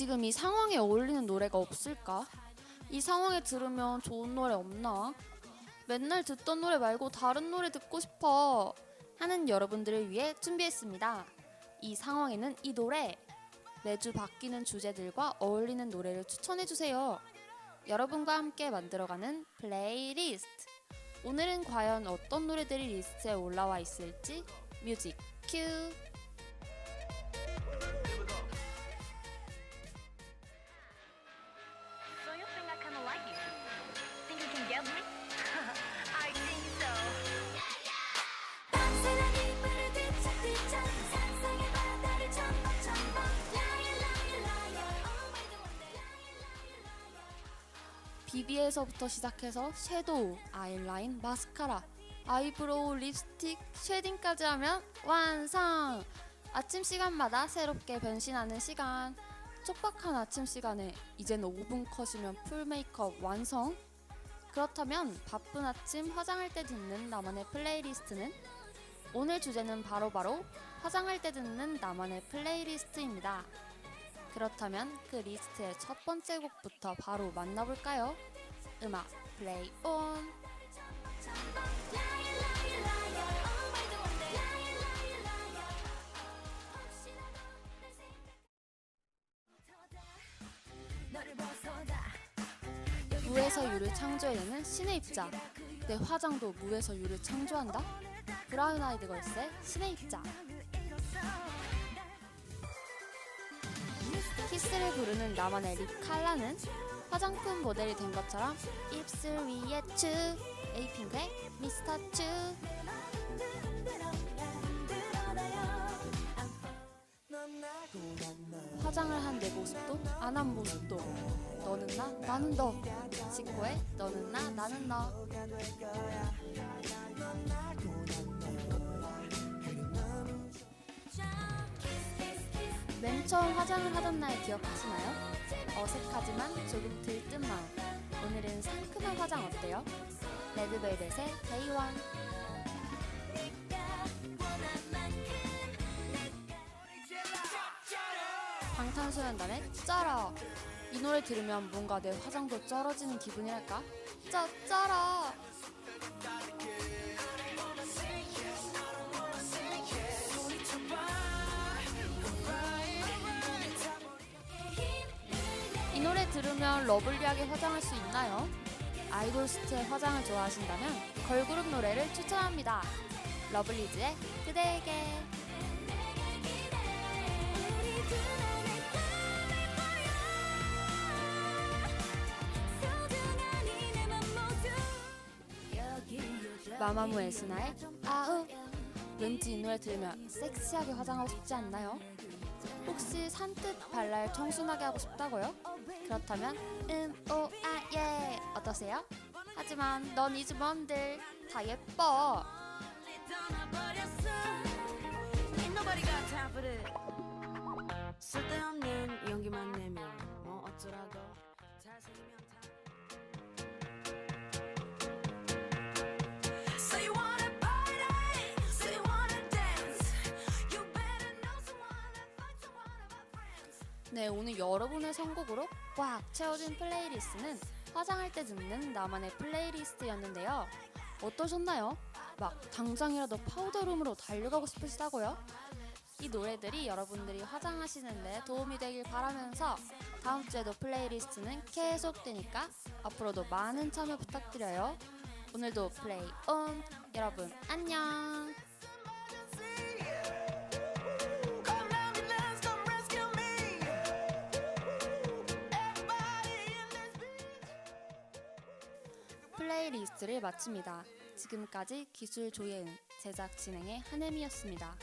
지금 이 상황에 어울리는 노래가 없을까? 이 상황에 들으면 좋은 노래 없나? 맨날 듣던 노래 말고 다른 노래 듣고 싶어 하는 여러분들을 위해 준비했습니다. 이 상황에는 이 노래 매주 바뀌는 주제들과 어울리는 노래를 추천해 주세요. 여러분과 함께 만들어가는 플레이리스트. 오늘은 과연 어떤 노래들이 리스트에 올라와 있을지 뮤직 큐. 비비에서부터 시작해서 섀도우, 아이라인, 마스카라, 아이브로우, 립스틱, 쉐딩까지 하면 완성! 아침 시간마다 새롭게 변신하는 시간. 촉박한 아침 시간에 이제는 5분 컷이면 풀 메이크업 완성? 그렇다면 바쁜 아침 화장할 때 듣는 나만의 플레이리스트는? 오늘 주제는 바로바로 화장할 때 듣는 나만의 플레이리스트입니다. 그렇다면 그 리스트의 첫 번째 곡부터 바로 만나볼까요? 음악 플레이 온! 무에서 유를 창조해내는 신의 입자 내 화장도 무에서 유를 창조한다? 브라운 아이드 걸스의 신의 입자 키스를 부르는 나만의 립 칼라는 화장품 모델이 된 것처럼 입술 위에 츄 에이핑크의 미스터 츄 화장을 한 내 모습도 안 한 모습도. 너는 나 나는 너. 지코의 너는 나 나는 너 맨 처음 화장을 하던 날 기억하시나요? 어색하지만 조금 들뜬 마음 오늘은 상큼한 화장 어때요? 레드벨벳의 데이원 방탄소년단의 쩔어 이 노래 들으면 뭔가 내 화장도 쩔어지는 기분이랄까? 쩌 쩔어 들으면 러블리하게 화장할 수 있나요? 아이돌 스트의 화장을 좋아하신다면 걸그룹 노래를 추천합니다. 러블리즈의 그대에게 마마무 에스나의 아우 왠지 이 노래 들으면 섹시하게 화장하고 싶지 않나요? 혹시 산뜻 발랄 청순하게 하고 싶다고요? 그렇다면 음 오 아 예 어떠세요? 하지만 넌 이즈 뭔들 다 예뻐 네 오늘 여러분의 선곡으로 꽉 채워진 플레이리스트는 화장할 때 듣는 나만의 플레이리스트였는데요 어떠셨나요? 막 당장이라도 파우더룸으로 달려가고 싶으시다고요? 이 노래들이 여러분들이 화장하시는데 도움이 되길 바라면서 다음 주에도 플레이리스트는 계속되니까 앞으로도 많은 참여 부탁드려요. 오늘도 플레이 온 여러분 안녕. 플레이리스트를 마칩니다. 지금까지 기술 조예은, 제작 진행의 한혜미였습니다.